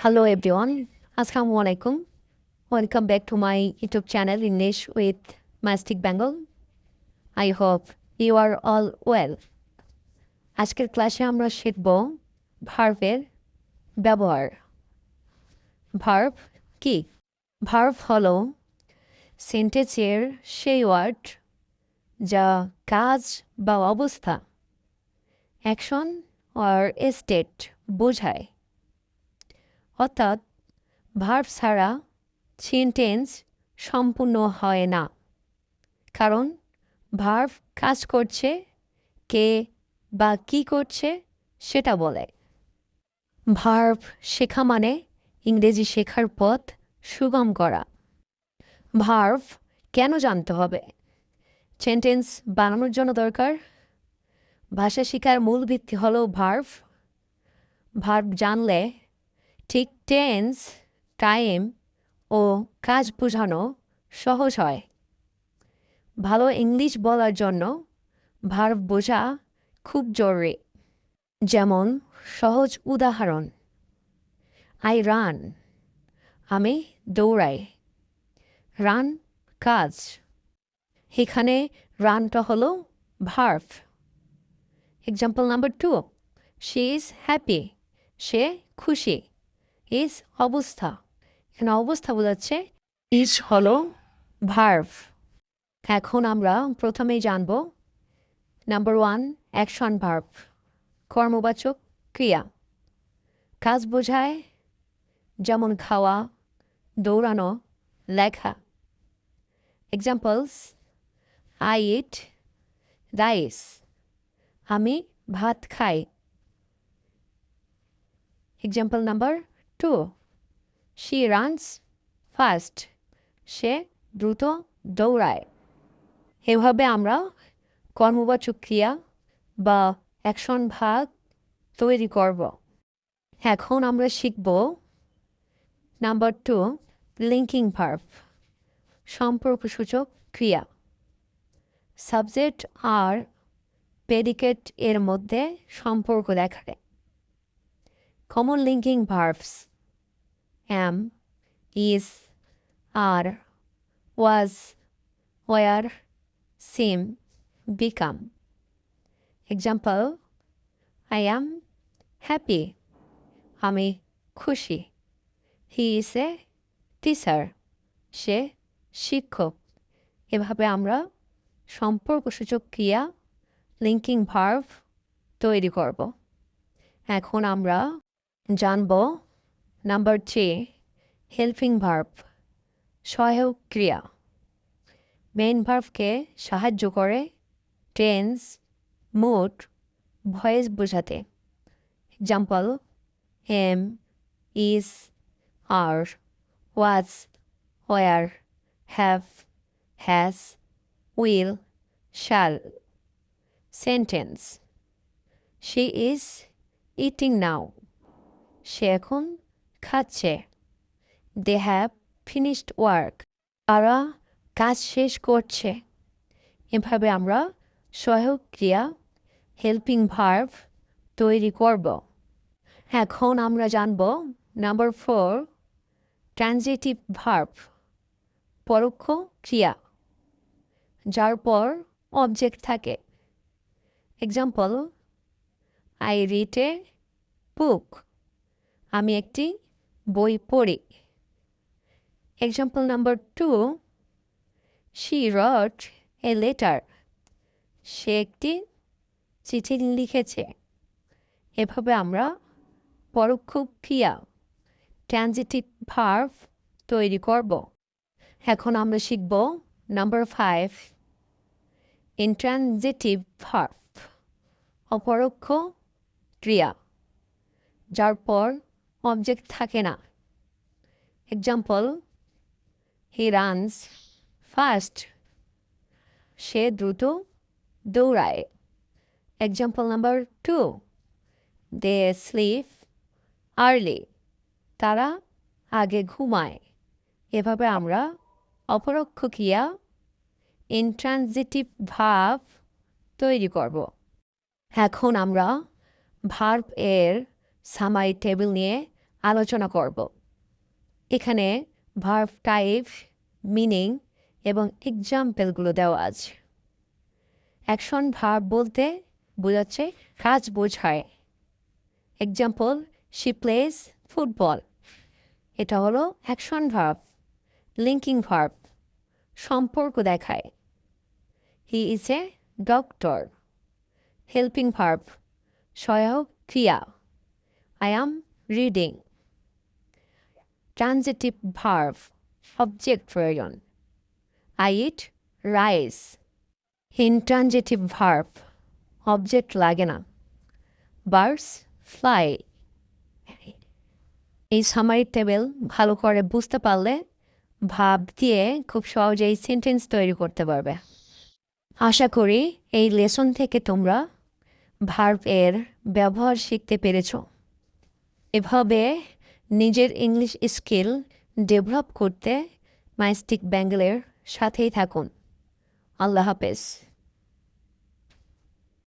Hello everyone, Assalamu alaikum. Welcome back to my YouTube channel English with Mastic Bengal. I hope you are all well. আজকের ক্লাসে আমরা শিখব ভার্ভের ব্যবহার verb কি verb হলো সেন্টেন্সের সেই ওয়ার্ড যা কাজ বা অবস্থা অ্যাকশন আর স্টেট বোঝায় অর্থাৎ ভার্ব ছাড়া সেন্টেন্স সম্পূর্ণ হয় না। কারণ ভার্ভ কাজ করছে, কে বা কি করছে সেটা বলে। ভার্ভ শেখা মানে ইংরেজি শেখার পথ সুগম করা। ভার্ভ কেন জানতে হবে? সেন্টেন্স বানানোর জন্য দরকার। ভাষা শেখার মূল ভিত্তি হলো ভার্ভ ভার্ভ জানলে ঠিক টেন্স টাইম ও কাজ বোঝানো সহজ হয়। ভালো ইংলিশ বলার জন্য ভার্ব বোঝা খুব জরুরি। যেমন, সহজ উদাহরণ আই রান আমি দৌড়াই রান কাজ এখানে রানটা হলো verb example number two she is happy সে খুশি ইজ অবস্থা। এখানে অবস্থা বোঝাচ্ছে ইজ হলো ভার্ভ এখন আমরা প্রথমেই জানব নাম্বার ওয়ান অ্যাকশন ভার্ভ কর্মবাচক ক্রিয়া। কাজ বোঝায় যেমন খাওয়া, দৌড়ানো, লেখা। এক্সাম্পলস আই ইট রাইস আমি ভাত খাই। Example number two. She runs fast সে দ্রুত দৌড়ায়। এভাবে আমরা কর্মবাচক ক্রিয়া বা অ্যাকশন ভাগ তৈরি করব। এখন আমরা শিখব নাম্বার টু লিঙ্কিং ভার্ভ সম্পর্কসূচক ক্রিয়া। সাবজেক্ট আর প্রেডিকেট এর মধ্যে সম্পর্ক দেখায়। Common linking verbs am, is, are, was, were, seem, become. Example I am happy. আমি খুশি হি ইজ এ টিচার সে শিক্ষক এভাবে আমরা সম্পর্কসূচক ক্রিয়া লিঙ্কিং ভার্ভ তৈরি করব এখন আমরা জানব নাম্বার থ্রি হেল্পিং ভার্ভ সহায়ক ক্রিয়া। মেইন ভার্ভকে সাহায্য করে টেন্স মুড ভয়েস বোঝাতে। Example am is are was were have has will shall sentence she is eating now সে এখন খাচ্ছে। দে হ্যাভ ফিনিশড ওয়ার্ক তারা কাজ শেষ করছে। এভাবে আমরা সহায়ক ক্রিয়া হেল্পিং ভার্ভ তৈরি করব। এখন আমরা জানব নাম্বার ফোর ট্রানজিটিভ ভার্ভ পরোক্ষ ক্রিয়া, যার পর অবজেক্ট থাকে। Example I write a book আমি একটি বই পড়ি। Example number two she wrote a letter সে একটি চিঠি লিখেছে। এভাবে আমরা পরোক্ষ ক্রিয়া ট্রানজিটিভ ভার্ভ তৈরি করব। এখন আমরা শিখব নাম্বার ফাইভ ইন্ট্রানজিটিভ ভার্ভ অপরোক্ষ ক্রিয়া। যার পর অবজেক্ট থাকে না। এক্সাম্পল হি রানস ফাস্ট সে দ্রুত দৌড়ায়। Example number two they sleep early তারা আগে ঘুমায়। এভাবে আমরা অপরোক্ষ ক্রিয়া ইন্ট্রানজিটিভ ভাব তৈরি করব। এখন আমরা ভার্ব এর সামাই টেবিল নিয়ে আলোচনা করব। এখানে ভার্ভ টাইপ মিনিং এবং এক্সাম্পলগুলো দেওয়া আছে। অ্যাকশন ভার্ব বলতে বোঝাচ্ছে কাজ বোঝায়। এক্সাম্পল শি প্লেস ফুটবল এটা হলো অ্যাকশন ভার্ব লিঙ্কিং ভার্ব সম্পর্ক দেখায়। He is a doctor helping verb সহায়ক ক্রিয়া। I am reading transitive verb object প্রয়োজন. I eat rice intransitive verb object লাগে না. বার্ডস ফ্লাই এই সামারি টেবিল ভালো করে বুঝতে পারলে ভাব দিয়ে খুব সহজেই সেন্টেন্স তৈরি করতে পারবে। আশা করি এই লেসন থেকে তোমরা ভার্ব এর ব্যবহার শিখতে পেরেছ। এভাবে নিজের ইংলিশ স্কিল ডেভেলপ করতে মাইস্টিক ব্যাঙ্গলের সাথেই থাকুন। আল্লাহ হাফেজ।